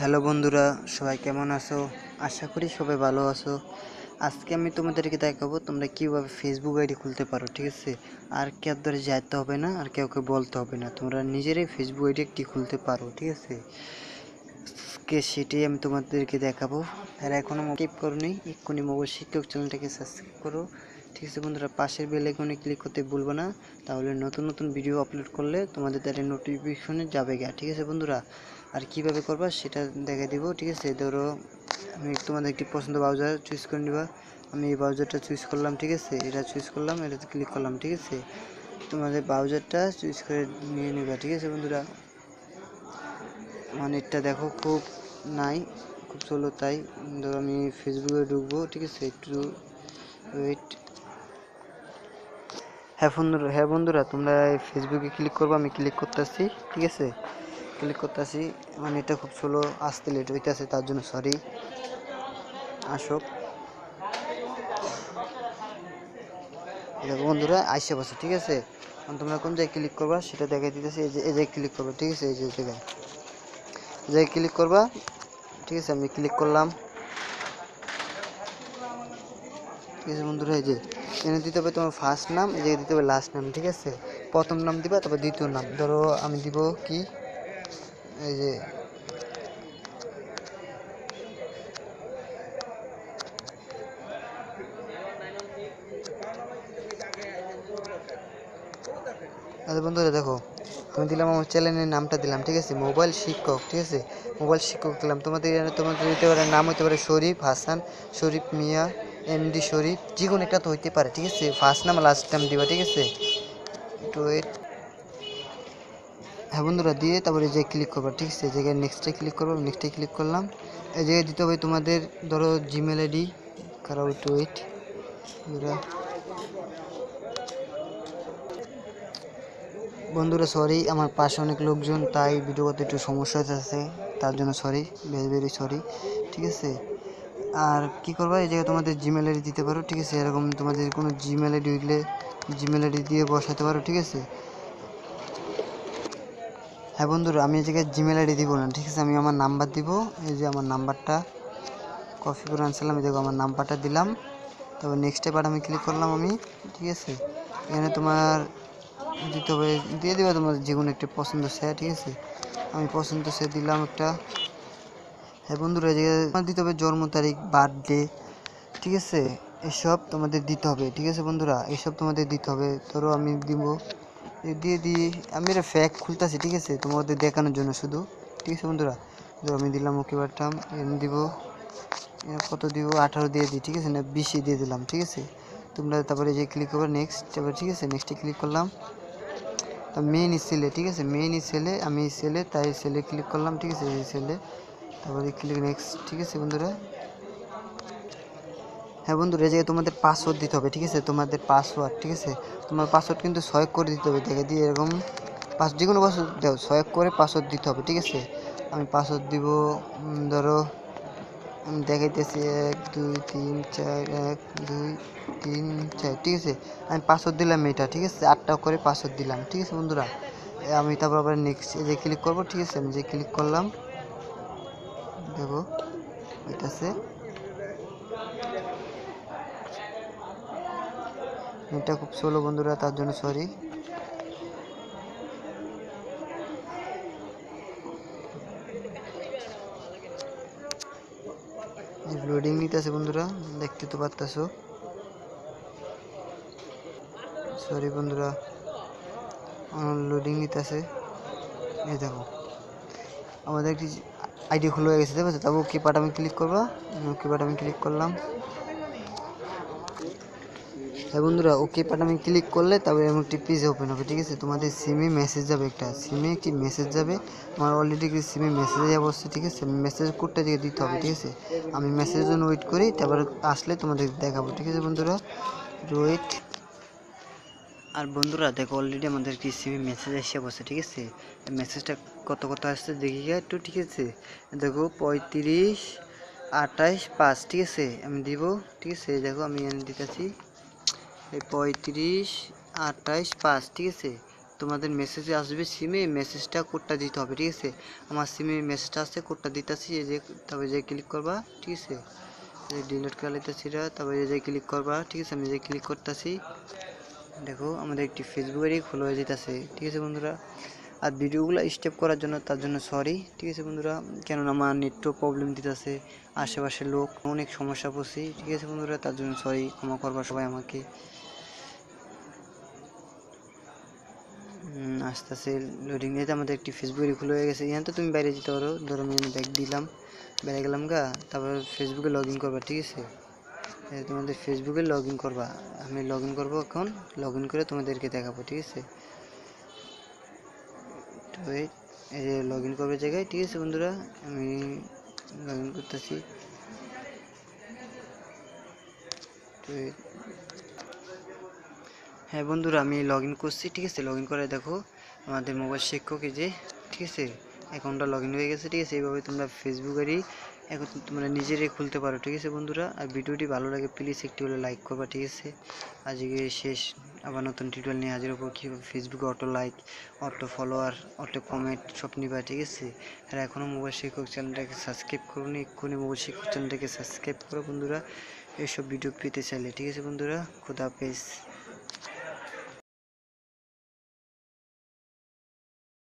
Hello বন্ধুরা, সবাই কেমন আছো? আশা করি সবাই ভালো আছো। আজকে আমি তোমাদেরকে দেখাবো তোমরা কীভাবে ফেসবুক আইডি খুলতে পারো, ঠিক আছে? আর কেউ ধরে যাইতে হবে না, আর কাউকে বলতে হবে না। তোমরা নিজেরাই ফেসবুক আইডি একটি খুলতে পারো, ঠিক আছে? আজকে সেটাই আমি তোমাদেরকে দেখাবো। আর এখনও সাবস্ক্রাইব করোনি, এক্ষুনি মোবাইল শিক্ষক চ্যানেলটাকে সাবস্ক্রাইব করো। ঠিক আছে বন্ধুরা, পাশের বেল আইকনে ক্লিক করতে ভুলবো না। তাহলে নতুন নতুন ভিডিও আপলোড করলে তোমাদের দ্বারা নোটিফিকেশনে যাবে গা ঠিক আছে বন্ধুরা? আর কীভাবে করবা সেটা দেখে দিব, ঠিক আছে? ধরো, আমি তোমাদের একটি পছন্দ ব্রাউজার চুজ করে নিবা। আমি এই ব্রাউজারটা চুজ করলাম, ঠিক আছে? এটা চুজ করলাম, এটাতে ক্লিক করলাম, ঠিক আছে? তোমাদের ব্রাউজারটা চুজ করে নিয়ে নিবা, ঠিক আছে বন্ধুরা? মানে এটা দেখো খুব নাই, খুব চলো তাই। ধরো, আমি ফেসবুকে ঢুকবো, ঠিক আছে? একটু ওয়েট হ্যাঁ বন্ধুরা হ্যাঁ বন্ধুরা, তোমরা ফেসবুকে ক্লিক করব, আমি ক্লিক করতেছি, ঠিক আছে? ক্লিক করতেছি মানে এটা খুব স্লো আসতে লেট হইতেছে, তার জন্য সরি আসুক। দেখো বন্ধুরা, আইসে বসে, ঠিক আছে? তোমরা কোন জায়গায় ক্লিক করবা, সেটা দেখাই দিতেছি, এই যে, এই জায়গায় ক্লিক করবা, ঠিক আছে? এই যে জায়গায়। জায়গায় ক্লিক করবা, ঠিক আছে? আমি ক্লিক করলাম। ঠিক আছে বন্ধুরা, এই যে এখানে দিতে হবে তোমার ফার্স্ট নাম, এই জায়গায় দিতে হবে লাস্ট নাম, ঠিক আছে? প্রথম নাম দিবা, তারপর দ্বিতীয় নাম। ধরো আমি দিব কি? এই যে। আচ্ছা বন্ধুরা, দেখো, আমি দিলাম আমার চ্যানেলের নামটা দিলাম, ঠিক আছে? মোবাইল শিক্ষক, ঠিক আছে? মোবাইল শিক্ষক দিলাম। তোমাদের তোমাদের দিতে পারে নাম হতে পারে শরীফ হাসান, শরীফ মিয়া এমডি শরীফ, যে কোনো একটা তো হইতে পারে, ঠিক আছে? ফার্স্ট নাম লাস্ট নাম দিবা, ঠিক আছে? একটু ওয়েট হ্যাঁ বন্ধুরা, দিয়ে তারপরে যে ক্লিক করবা, ঠিক আছে? জায়গায় নেক্সটে ক্লিক করব নেক্সটে ক্লিক করলাম। এই জায়গায় দিতে হবে তোমাদের, ধরো জিমেল আইডি কারও একটু ওয়েট বন্ধুরা। সরি আমার পাশে অনেক লোকজন, তাই ভিডিও করতে একটু সমস্যা হচ্ছে তার জন্য সরি ভেরি ভেরি সরি ঠিক আছে? আর কি করবা, এই জায়গায় তোমাদের জিমেল আইডি দিতে পারো, ঠিক আছে? এরকম তোমাদের কোনো জিমেল আইডি উঠলে জিমেল আইডি দিয়ে বসাতে পারো, ঠিক আছে? হ্যাঁ বন্ধুরা, আমি এই জায়গায় জিমেল আইডি দিব না, ঠিক আছে? আমি আমার নাম্বার দিব। এই যে আমার নাম্বারটা কপি করে আনছিলাম, এই দেখো আমার নাম্বারটা দিলাম। তারপর নেক্সট এবার আমি ক্লিক করলাম আমি, ঠিক আছে? এখানে তোমার দিতে হবে, দিয়ে দেবে তোমার যে কোনো একটা পছন্দ সে ঠিক আছে? আমি পছন্দ সে দিলাম একটা। হ্যাঁ বন্ধুরা, এই জায়গায় তোমার দিতে হবে জন্ম তারিখ বার্থডে ঠিক আছে? এসব তোমাদের দিতে হবে, ঠিক আছে বন্ধুরা? এসব তোমাদের দিতে হবে। ধরো আমি দিব দিয়ে দিই আমি এটা ফ্যাক খুলতেছি, ঠিক আছে? তোমাদের দেখানোর জন্য শুধু। ঠিক আছে বন্ধুরা? ধরো আমি দিলাম ওকে বাট্টাম এম দিব কত দিব? আঠারো দিয়ে দিই, ঠিক আছে? না, বিশে দিয়ে দিলাম, ঠিক আছে? তোমরা তারপরে যে ক্লিক করবে নেক্সট তারপরে ঠিক আছে? নেক্সটে ক্লিক করলাম। তো মেন সেলে ঠিক আছে? মেন সেলে আমি সেলে তাই সেলে ক্লিক করলাম, ঠিক আছে? এই সেলে তারপরে ক্লিক নেক্সট ঠিক আছে বন্ধুরা? হ্যাঁ বন্ধুরা, এই জায়গায় তোমাদের পাসওয়ার্ড দিতে হবে, ঠিক আছে? তোমাদের পাসওয়ার্ড ঠিক আছে? তোমার পাসওয়ার্ড কিন্তু ছয় করে দিতে হবে। দেখে দিয়ে এরকম পাস যে কোনো পাসওয়ার্ড দাও ছয় করে পাসওয়ার্ড দিতে হবে, ঠিক আছে? আমি পাসওয়ার্ড দিব ধরো, আমি দেখাইতেছি এক, দুই, তিন, চার, এক, দুই, তিন, চার, ঠিক আছে? আমি পাসওয়ার্ড দিলাম এটা, ঠিক আছে? আটটা করে পাসওয়ার্ড দিলাম, ঠিক আছে বন্ধুরা? আমি তারপর আবার নেক্সট যে ক্লিক করব, ঠিক আছে? আমি যে ক্লিক করলাম, দেখো এটাছে এটা খুব স্লো বন্ধুরা, তার জন্য সরি লোডিং নিতেছে বন্ধুরা, দেখতে তো পারতেছো। সরি বন্ধুরা লোডিং নিতেছে। এই দেখো, আমাদের একটি আইডি খুলে হয়ে গেছে দেখো তারপর কি পাট আমি ক্লিক করবা ওকে পাট আমি ক্লিক করলাম। হ্যাঁ বন্ধুরা ওকে পাট আমি ক্লিক করলে তারপরে এমন একটি পেজ ওপেন হবে, ঠিক আছে? তোমাদের সিমে মেসেজ যাবে একটা। সিমে একটি মেসেজ যাবে। আমার অলরেডি সিমে মেসেজ অবশ্যই ঠিক আছে? মেসেজ কোডটা দিকে দিতে হবে, ঠিক আছে? আমি মেসেজের জন্য ওয়েট করি, তারপরে আসলে তোমাদের দেখাবো, ঠিক আছে বন্ধুরা? ওয়েট আর বন্ধুরা, দেখো অলরেডি আমাদের কি সিমে মেসেজ এসে বসে ঠিক আছে? মেসেজটা কত কত আসছে দেখি একটু, ঠিক আছে? দেখো পঁয়ত্রিশ আঠাইশ পাঁচ, ঠিক আছে? আমি দিব, ঠিক আছে? দেখো আমি এনে দিতেছি। এই পঁয়ত্রিশ, আঠাইশ, পাঁচ, ঠিক আছে? তোমাদের মেসেজে আসবে সিমে মেসেজটা কোডটা দিতে হবে, ঠিক আছে? আমার সিমে মেসেজটা আসছে কোডটা দিতে এই যে তবে যে ক্লিক করবা, ঠিক আছে? ডিলিট করে লিতেছি তবে যে ক্লিক করবা, ঠিক আছে? আমি যে ক্লিক করতেছি, দেখো, আমাদের একটি ফেসবুকেরই খোলা হয়ে যেতেছে, ঠিক আছে বন্ধুরা? আর ভিডিওগুলো স্টেপ করার জন্য, তার জন্য সরি ঠিক আছে বন্ধুরা? কেননা আমার নেটও প্রবলেম দিতেছে, আশেপাশের লোক, অনেক সমস্যা পড়ছি। ঠিক আছে বন্ধুরা? তার জন্য সরি ক্ষমা করবা সবাই আমাকে। আস্তে আস্তে লোডিং নিতে আমাদের একটি ফেসবুকের খুলে হয়ে গেছে। এখান তো তুমি বাইরে যেতে পারো। ধরো আমি ব্যাগ দিলাম। বেড়ে গেলাম গা। তারপর ফেসবুকে লগ ইন করবা, ঠিক আছে? তোমাদের ফেসবুকে লগ ইন করবা। আমি লগ ইন করব এখন। লগ ইন করে তোমাদেরকে দেখাবো, ঠিক আছে? তো এই যে লগ ইন করবে জায়গায়, ঠিক আছে বন্ধুরা? আমি লগ ইন করতেছি হ্যাঁ বন্ধুরা, আমি লগ ইন করছি, ঠিক আছে? লগ ইন করে দেখো, আমাদের মোবাইল শিক্ষক এই যে, ঠিক আছে? অ্যাকাউন্টটা লগ ইন হয়ে গেছে, ঠিক আছে? এইভাবে তোমরা ফেসবুকেরই এখন তোমরা নিজেরাই খুলতে পারো, ঠিক আছে বন্ধুরা? আর ভিডিওটি ভালো লাগে প্লিজ একটি হলে লাইক করবা, ঠিক আছে? আজকে শেষ আবার নতুন টিউটোরিয়াল নিয়ে হাজির হব কীভাবে ফেসবুকে auto like auto follower auto comment সব নিবা, ঠিক আছে? আর এখনও মোবাইল শিক্ষক চ্যানেলটাকে সাবস্ক্রাইব করুন এক্ষুনি মোবাইল শিক্ষক চ্যানেলটাকে সাবস্ক্রাইব করো বন্ধুরা। এসব ভিডিও পেতে চাইলে, ঠিক আছে বন্ধুরা? খুদা হাফেজ।